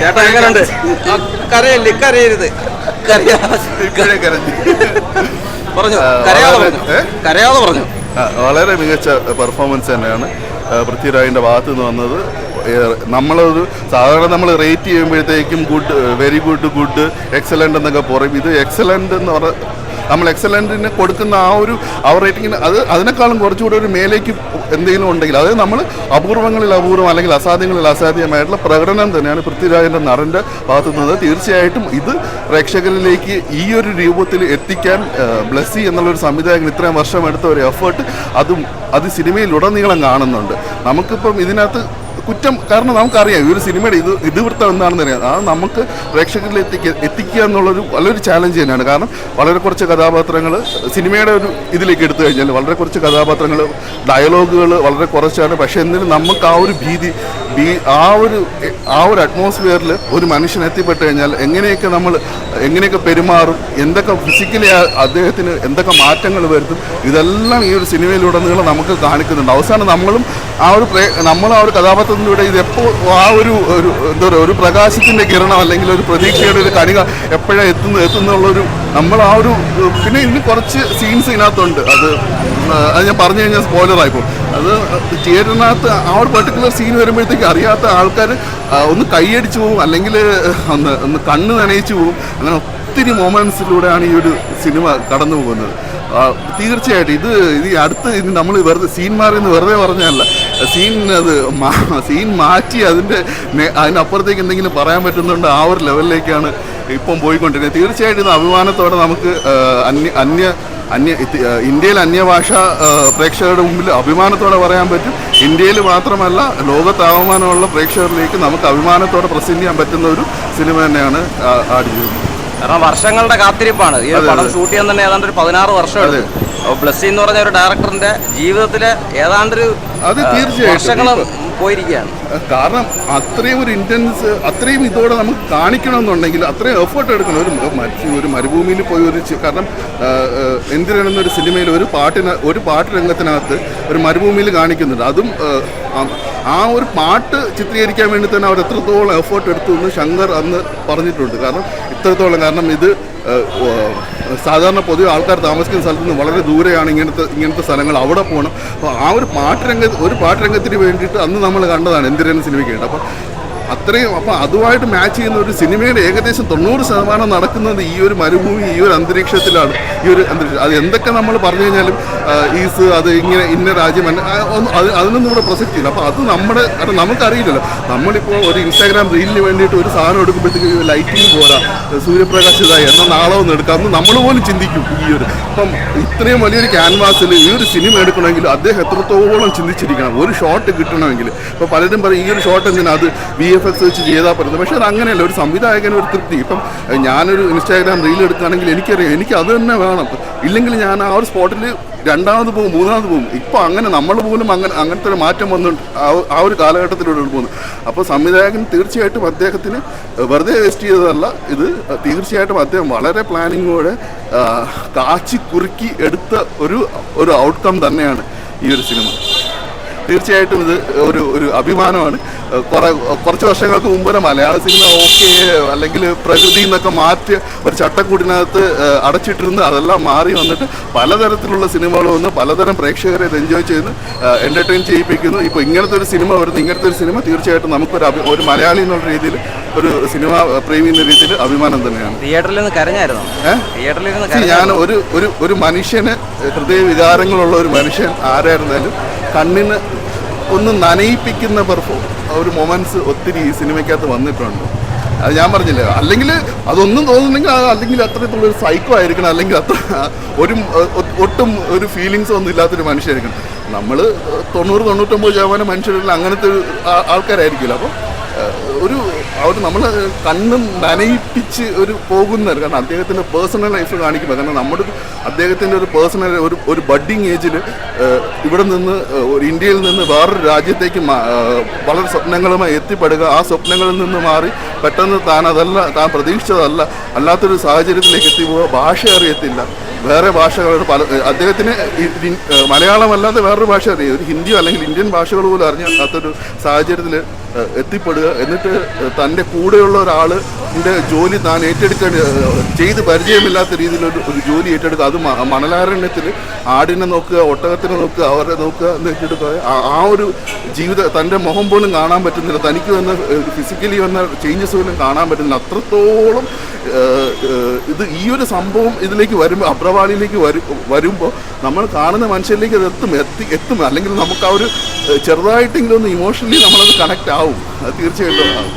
ചേട്ടാ എങ്ങനെയുണ്ട് കരയല്ലേ കരയരുത്. പറഞ്ഞു കരയാതെ വളരെ- പറഞ്ഞു കരയാതെ പറഞ്ഞു. വളരെ മികച്ച പെർഫോമൻസ് തന്നെയാണ് പൃഥ്വിരാജിന്റെ പൃഥ്വിരാജിന്റെ ഭാഗത്ത് നിന്ന് വന്നത് നമ്മളൊരു സാധാരണ നമ്മൾ റേറ്റ് ചെയ്യുമ്പോഴത്തേക്കും good very good good excellent എന്നൊക്കെ പറയും. ഇത് എക്സലന്റ് എന്ന് പറഞ്ഞ നമ്മൾ എക്സലന്റിന് കൊടുക്കുന്ന ആ ഒരു ആ റേറ്റിങ്ങിന് അത് അതിനേക്കാളും കുറച്ചുകൂടി ഒരു മേലേക്ക് എന്തെങ്കിലും ഉണ്ടെങ്കിൽ അതായത് നമ്മൾ അപൂർവങ്ങളിൽ അപൂർവം അല്ലെങ്കിൽ അസാധ്യങ്ങളിൽ അസാധ്യമായിട്ടുള്ള പ്രകടനം തന്നെയാണ് പൃഥ്വിരാജിന്റെ നടന്റെ ഭാഗത്തുനിന്നത് തീർച്ചയായിട്ടും ഇത് പ്രേക്ഷകരിലേക്ക് ഈ ഒരു രൂപത്തിൽ എത്തിക്കാൻ ബ്ലസ്സി എന്നുള്ളൊരു സംവിധായകൻ ഇത്രയും വർഷം എടുത്ത ഒരു എഫേർട്ട് അതും അത് സിനിമയിലുടനീളം കാണുന്നുണ്ട്. നമുക്കിപ്പം ഇതിനകത്ത് കുറ്റം കാരണം നമുക്കറിയാം ഈ ഒരു സിനിമയുടെ ഇത് ഇതിവൃത്തം എന്താണെന്ന് അറിയാം. അത് നമുക്ക് പ്രേക്ഷകരിൽ എത്തിക്കുക എത്തിക്കുക എന്നുള്ളൊരു വളരെ ചാലഞ്ച് തന്നെയാണ്. കാരണം വളരെ കുറച്ച് കഥാപാത്രങ്ങൾ സിനിമയുടെ ഒരു ഇതിലേക്ക് എടുത്തു കഴിഞ്ഞാൽ വളരെ കുറച്ച് കഥാപാത്രങ്ങൾ ഡയലോഗുകൾ വളരെ കുറച്ചാണ്. പക്ഷേ എന്തിനും നമുക്ക് ആ ഒരു ഭീതി ഭീ ആ ഒരു ആ ഒരു അറ്റ്മോസ്ഫിയറിൽ ഒരു മനുഷ്യൻ എത്തിപ്പെട്ട് കഴിഞ്ഞാൽ എങ്ങനെയൊക്കെ നമ്മൾ എങ്ങനെയൊക്കെ പെരുമാറും എന്തൊക്കെ ഫിസിക്കലി അദ്ദേഹത്തിന് എന്തൊക്കെ മാറ്റങ്ങൾ വരുത്തും ഇതെല്ലാം ഈ ഒരു സിനിമയിലുടനീളം നമുക്ക് കാണിക്കുന്നുണ്ട്. അവസാനം നമ്മളും ആ ഒരു നമ്മൾ ആ ഒരു കഥാപാത്രത്തിലൂടെ ഇത് എപ്പോൾ ആ ഒരു ഒരു എന്താ പറയുക ഒരു പ്രകാശത്തിന്റെ കിരണം അല്ലെങ്കിൽ ഒരു പ്രതീക്ഷയുടെ ഒരു കണിക എപ്പോഴാണ് എത്തുന്ന എത്തുന്നുള്ളൊരു നമ്മൾ ആ ഒരു പിന്നെ ഇന്ന് കുറച്ച് സീൻസ് ഇതിനകത്തുണ്ട്. അത് അത് ഞാൻ പറഞ്ഞു കഴിഞ്ഞാൽ സ്പോയിലർ ആയിപ്പോൾ അത് തിയേറ്ററിനകത്ത് ആ ഒരു പെർട്ടിക്കുലർ സീൻ വരുമ്പോഴത്തേക്ക് അറിയാത്ത ആൾക്കാർ ഒന്ന് കൈയടിച്ചു പോവും അല്ലെങ്കിൽ ഒന്ന് ഒന്ന് കണ്ണ് നനയിച്ചു പോവും. അങ്ങനെ ഒത്തിരി മൊമെന്റ്സിലൂടെയാണ് ഈ ഒരു സിനിമ കടന്നു പോകുന്നത്. തീർച്ചയായിട്ടും ഇത് ഇത് അടുത്ത് ഇത് നമ്മൾ വെറുതെ സീൻ മാറി എന്ന് വെറുതെ പറഞ്ഞല്ല സീൻ അത് സീൻ മാറ്റി അതിന്റെ അതിനപ്പുറത്തേക്ക് എന്തെങ്കിലും പറയാൻ പറ്റുന്നുണ്ട് ആ ഒരു ലെവലിലേക്കാണ് ഇപ്പം പോയിക്കൊണ്ടിരിക്കുന്നത്. തീർച്ചയായിട്ടും ഇത് അഭിമാനത്തോടെ നമുക്ക് അന്യ അന്യ അന്യ ഇന്ത്യയിൽ അന്യഭാഷ പ്രേക്ഷകരുടെ മുമ്പിൽ അഭിമാനത്തോടെ പറയാൻ പറ്റും. ഇന്ത്യയിൽ മാത്രമല്ല ലോകത്താവമാനമുള്ള പ്രേക്ഷകരിലേക്ക് നമുക്ക് അഭിമാനത്തോടെ പ്രസന്റ് ചെയ്യാൻ പറ്റുന്ന ഒരു സിനിമ തന്നെയാണ് ആടുജീവിതം കാരണം വർഷങ്ങളുടെ കാത്തിരിപ്പാണ്. ഈ പടം ഷൂട്ട് ചെയ്യാൻ തന്നെ ഏതാണ്ട് ഒരു പതിനാറ് വർഷം എടുത്തു. അപ്പോൾ ബ്ലസ്സി എന്ന് പറഞ്ഞ ഒരു ഡയറക്ടറിന്റെ ജീവിതത്തിലെ ഏതാണ്ടൊരു അത് വർഷങ്ങളും. പോയിരിക്കുകയാണ്. കാരണം അത്രയും ഒരു ഇന്റൻസ് അത്രയും ഇതോടെ നമുക്ക് കാണിക്കണമെന്നുണ്ടെങ്കിൽ അത്രയും എഫേർട്ട് എടുക്കണം. ഒരു മരിച്ചു ഒരു മരുഭൂമിയിൽ പോയി ഒരു കാരണം എന്തിനാണെന്നൊരു സിനിമയിൽ ഒരു പാട്ടിന് ഒരു പാട്ട് രംഗത്തിനകത്ത് ഒരു മരുഭൂമിയിൽ കാണിക്കുന്നുണ്ട്. അതും ആ, ഒരു പാട്ട് ചിത്രീകരിക്കാൻ വേണ്ടി തന്നെ അവർ എത്രത്തോളം എഫേർട്ട് എടുത്തു എന്ന് ശങ്കർ അന്ന് പറഞ്ഞിട്ടുണ്ട്. കാരണം ഇത്രത്തോളം കാരണം ഇത് സാധാരണ പൊതുവെ ആൾക്കാർ താമസിക്കുന്ന സ്ഥലത്ത് നിന്ന് വളരെ ദൂരെയാണ് ഇങ്ങനത്തെ ഇങ്ങനത്തെ സ്ഥലങ്ങൾ അവിടെ പോകണം. അപ്പോൾ ആ ഒരു പാട്ടുരംഗ ഒരു പാട്ടുരംഗത്തിന് വേണ്ടിയിട്ട് അന്ന് നമ്മൾ കണ്ടതാണ് എന്തിനാണ് സിനിമയ്ക്ക് അപ്പോൾ അത്രയും അപ്പോൾ അതുമായിട്ട് മാച്ച് ചെയ്യുന്ന ഒരു സിനിമയുടെ ഏകദേശം തൊണ്ണൂറ് ശതമാനം നടക്കുന്നത് ഈ ഒരു മരുഭൂമി ഈ ഒരു അന്തരീക്ഷത്തിലാണ്. ഈ ഒരു അന്തരീക്ഷം. അത് എന്തൊക്കെ നമ്മൾ പറഞ്ഞു കഴിഞ്ഞാലും ഈസ് അത് ഇങ്ങനെ ഇന്ന രാജ്യം അതിനൊന്നും ഇവിടെ പ്രസക്തിയില്ല അപ്പോൾ അത് നമ്മുടെ അത് നമുക്കറിയില്ലല്ലോ. നമ്മളിപ്പോൾ ഒരു ഇൻസ്റ്റാഗ്രാം റീലിന് വേണ്ടിയിട്ട് ഒരു സാധനം എടുക്കുമ്പോഴത്തേക്ക് ലൈറ്റിംഗ് പോരാ. സൂര്യപ്രകാശ് ഇതായി. എന്നാൽ നാളെ ഒന്ന് എടുക്കാം നമ്മൾ പോലും ചിന്തിക്കും ഈ ഒരു. അപ്പം ഇത്രയും വലിയൊരു ക്യാൻവാസിൽ ഈ ഒരു സിനിമ എടുക്കണമെങ്കിൽ അദ്ദേഹം എത്രത്തോളം ചിന്തിച്ചിരിക്കണം. ഒരു ഷോട്ട് കിട്ടണമെങ്കിൽ. ഇപ്പോൾ പലരും പറയും ഈ ഒരു ഷോട്ട് എന്തിനാ? അത് വി എഫ് എക്സ് വെച്ച് ചെയ്താൽ പറ്റുന്നത് പക്ഷേ അത് അങ്ങനെയല്ല ഒരു സംവിധായകന് ഒരു തൃപ്തി. ഇപ്പം ഞാനൊരു ഇൻസ്റ്റാഗ്രാം റീൽ എടുക്കുകയാണെങ്കിൽ എനിക്കറിയാം എനിക്ക് അത് തന്നെ വേണം. ഇല്ലെങ്കിൽ ഞാൻ ആ ഒരു സ്പോട്ടിൽ രണ്ടാമത് പോകും മൂന്നാമത് പോകും. ഇപ്പോൾ അങ്ങനെ നമ്മൾ പോലും അങ്ങനെ അങ്ങനത്തെ ഒരു മാറ്റം വന്നു ആ ഒരു കാലഘട്ടത്തിലൂടെ പോകുന്നു. അപ്പോൾ സംവിധായകൻ തീർച്ചയായിട്ടും അദ്ദേഹത്തിന് വെറുതെ വേസ്റ്റ് ചെയ്തതല്ല ഇത് തീർച്ചയായിട്ടും അദ്ദേഹം വളരെ പ്ലാനിങ്ങോടെ കാച്ചി കുറുക്കി എടുത്ത ഒരു ഒരു ഔട്ട്കം തന്നെയാണ് ഈ ഒരു സിനിമ. തീർച്ചയായിട്ടും ഇത് ഒരു ഒരു അഭിമാനമാണ്. കുറേ കുറച്ച് വർഷങ്ങൾക്ക് മുമ്പ് മലയാള സിനിമ ഓക്കെ അല്ലെങ്കിൽ പ്രകൃതി എന്നൊക്കെ മാറ്റി ഒരു ചട്ടക്കൂടിനകത്ത് അടച്ചിട്ടിരുന്ന് അതെല്ലാം മാറി വന്നിട്ട് പലതരത്തിലുള്ള സിനിമകൾ വന്ന് പലതരം പ്രേക്ഷകരെ ഇത് എൻജോയ് ചെയ്ത് എന്റർടൈൻ ചെയ്യിപ്പിക്കുന്നു. ഇപ്പോൾ ഇങ്ങനത്തെ ഒരു സിനിമ വരുന്നു. ഇങ്ങനത്തെ ഒരു സിനിമ തീർച്ചയായിട്ടും നമുക്കൊരു അഭി ഒരു മലയാളി എന്നുള്ള രീതിയിൽ ഒരു സിനിമ പ്രേമി എന്ന രീതിയിൽ അഭിമാനം തന്നെയാണ്. തിയേറ്ററിൽ നിന്ന് കരഞ്ഞായിരുന്നു? തിയേറ്ററിൽ നിന്ന് ഞാൻ ഒരു ഒരു ഒരു മനുഷ്യന് ഹൃദയ വികാരങ്ങളുള്ള ഒരു മനുഷ്യൻ ആരായിരുന്നാലും കണ്ണിന് ഒന്ന് നനയിപ്പിക്കുന്ന പെർഫോ ഒരു മൊമെന്റ്സ് ഒത്തിരി ഈ സിനിമയ്ക്കകത്ത് വന്നിട്ടുണ്ട്. അത് ഞാൻ പറഞ്ഞില്ലേ അല്ലെങ്കിൽ അതൊന്നും തോന്നുന്നെങ്കിൽ അല്ലെങ്കിൽ അത്രത്തുള്ളൊരു സൈക്കോ ആയിരിക്കണം അല്ലെങ്കിൽ അത്ര ഒരു ഒട്ടും ഒരു ഫീലിങ്സ് ഒന്നും ഇല്ലാത്തൊരു മനുഷ്യരായിരിക്കണം. നമ്മൾ തൊണ്ണൂറ് തൊണ്ണൂറ്റൊമ്പത് ശതമാനം മനുഷ്യരിൽ അങ്ങനത്തെ ഒരു ആൾക്കാരായിരിക്കില്ല. അപ്പോൾ ഒരു അവർ നമ്മൾ കണ്ണും നനയിപ്പിച്ച് ഒരു പോകുന്ന കാരണം അദ്ദേഹത്തിന്റെ പേഴ്സണൽ ലൈഫ് കാണിക്കുമ്പോൾ കാരണം നമ്മുടെ അദ്ദേഹത്തിന്റെ ഒരു പേഴ്സണൽ ഒരു ഒരു ബഡ്ഡിങ് ഏജിൽ ഇവിടെ നിന്ന് ഇന്ത്യയിൽ നിന്ന് വേറൊരു രാജ്യത്തേക്ക് വളരെ സ്വപ്നങ്ങളുമായി എത്തിപ്പെടുക ആ സ്വപ്നങ്ങളിൽ നിന്ന് മാറി പെട്ടെന്ന് താൻ അതല്ല താൻ പ്രതീക്ഷിച്ചതല്ല അല്ലാത്തൊരു സാഹചര്യത്തിലേക്ക് എത്തിപ്പോവുക ഭാഷ അറിയത്തില്ല. വേറെ ഭാഷകൾ പല അദ്ദേഹത്തിന് മലയാളമല്ലാതെ വേറൊരു ഭാഷ അറിയാം ഒരു ഹിന്ദിയോ അല്ലെങ്കിൽ ഇന്ത്യൻ ഭാഷകൾ പോലും അറിഞ്ഞാത്തൊരു സാഹചര്യത്തിൽ എത്തിപ്പെടുക. എന്നിട്ട് തന്റെ കൂടെയുള്ള ഒരാളിന്റെ ജോലി താൻ ഏറ്റെടുക്കാൻ ചെയ്ത് പരിചയമില്ലാത്ത രീതിയിലൊരു ഒരു ജോലി ഏറ്റെടുക്കുക. അത് മണലാരണ്യത്തിൽ ആടിനെ നോക്കുക ഒട്ടകത്തിനെ നോക്കുക അവരെ നോക്കുക എന്ന് ഏറ്റെടുക്കുക. ആ- ഒരു ജീവിത തന്റെ മുഖം പോലും കാണാൻ പറ്റുന്നില്ല. തനിക്ക് വന്ന ഫിസിക്കലി വന്ന ചേഞ്ചസ് പോലും കാണാൻ പറ്റുന്നില്ല. അത്രത്തോളം ഇത് ഈ ഒരു സംഭവം ഇതിലേക്ക് വരുമ്പോൾ അബ്രവാളിയിലേക്ക് വരും വരുമ്പോൾ നമ്മൾ കാണുന്ന മനുഷ്യരിലേക്ക് അത് എത്തും എത്തി എത്തും. അല്ലെങ്കിൽ നമുക്ക് ആ ഒരു ചെറുതായിട്ടെങ്കിലും ഒന്ന് ഇമോഷണലി നമ്മളത് കണക്റ്റ് ആവും. അത് തീർച്ചയായിട്ടും ആവും.